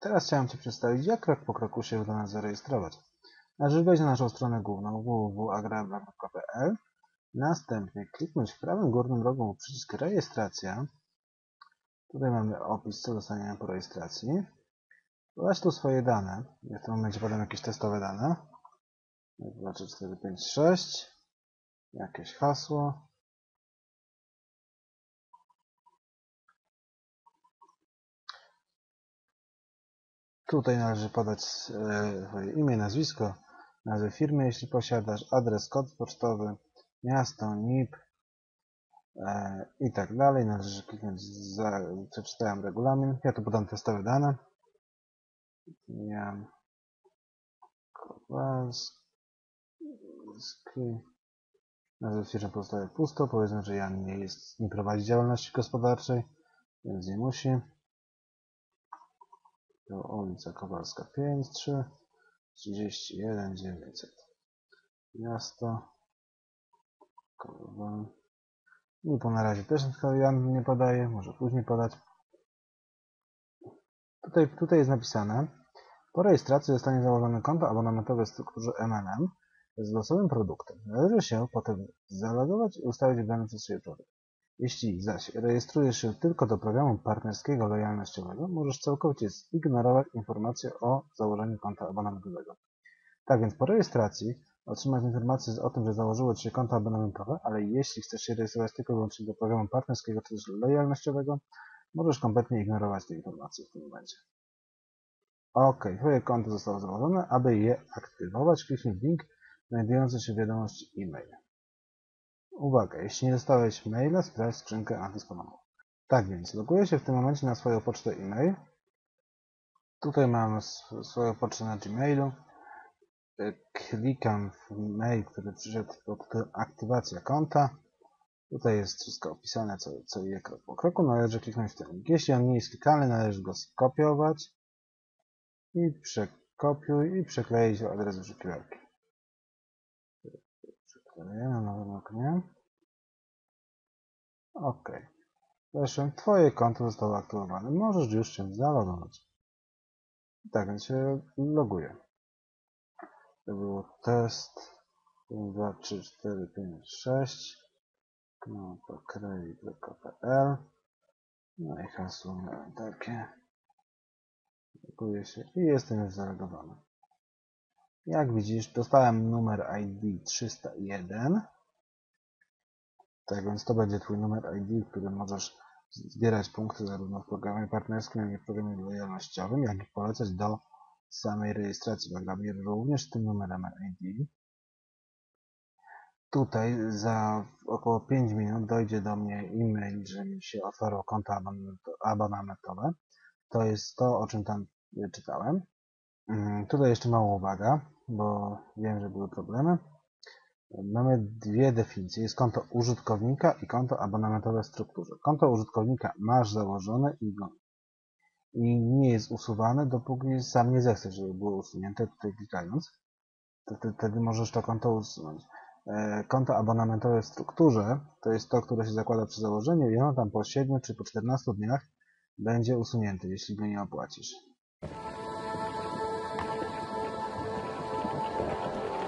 Teraz chciałem Ci przedstawić, jak krok po kroku się do nas zarejestrować. Należy wejść na naszą stronę główną www.agrabla.pl Następnie kliknąć w prawym górnym rogu przycisk rejestracja. Tutaj mamy opis, co dostaniemy po rejestracji. Podać tu swoje dane. Ja w tym momencie podam jakieś testowe dane. 2, 3, 4, 5, 6. Jakieś hasło. Tutaj należy podać e, swoje imię, nazwisko, nazwę firmy, jeśli posiadasz, adres, kod pocztowy, miasto, NIP e, i tak dalej. Należy kliknąć za, przeczytałem regulamin. Ja tu podam testowe dane. Jan Kowalski. Nazwę firmy pozostaje pusto. Powiedzmy, że Jan nie jest, nie prowadzi działalności gospodarczej, więc nie musi. To ulica Kowalska 5, 3, 31, 900. Miasto. Kowal. I po na razie też Jan nie podaje, może później podać. Tutaj, tutaj jest napisane, po rejestracji zostanie założone konto abonamentowe w strukturze MNM z losowym produktem. Należy się potem zalogować i ustawić wybrany przez siebie produkt. Jeśli zaś rejestrujesz się tylko do programu partnerskiego lojalnościowego, możesz całkowicie zignorować informacje o założeniu konta abonamentowego. Tak więc po rejestracji otrzymasz informację o tym, że założyło Ci się konto abonamentowe, ale jeśli chcesz się rejestrować tylko wyłącznie do programu partnerskiego czy też lojalnościowego, możesz kompletnie ignorować te informacje w tym momencie. OK, Twoje konto zostało założone. Aby je aktywować, kliknij w link znajdujący się w wiadomości e-mail. Uwaga, jeśli nie dostałeś maila, sprawdź skrzynkę antyspamową. Tak więc, loguję się w tym momencie na swoją pocztę e-mail. Tutaj mam swoją pocztę na Gmailu. Klikam w mail, który przyszedł pod aktywacja konta. Tutaj jest wszystko opisane, co, co je krok po kroku. Należy kliknąć w ten link. Jeśli on nie jest klikalny, należy go skopiować i przekopiuj i przekleić w adres wyszukiwarki. Przekleję na nowym oknie. OK. Zresztą Twoje konto zostało aktywowane. Możesz już się zalogować. Tak, więc się loguję. To było test 2, 3, 4, 5, 6 knopokrej.pl No i hasło miałem takie. Loguję się i jestem już zalogowany. Jak widzisz, dostałem numer ID 301. Tak więc to będzie Twój numer ID, który możesz zbierać punkty zarówno w programie partnerskim, jak i w programie lojalnościowym, jak i polecać do samej rejestracji Agabie również tym numerem ID. Tutaj za około 5 minut dojdzie do mnie e-mail, że mi się otwarło konto abonamentowe. To jest to, o czym tam czytałem. Tutaj jeszcze mała uwaga, bo wiem, że były problemy. Mamy dwie definicje. Jest konto użytkownika i konto abonamentowe w strukturze. Konto użytkownika masz założone i, go, i nie jest usuwane, dopóki sam nie zechcesz, żeby było usunięte tutaj klikając. Wtedy możesz to konto usunąć. Konto abonamentowe w strukturze to jest to, które się zakłada przy założeniu i ono tam po 7 czy po 14 dniach będzie usunięte, jeśli go nie opłacisz. フフフ。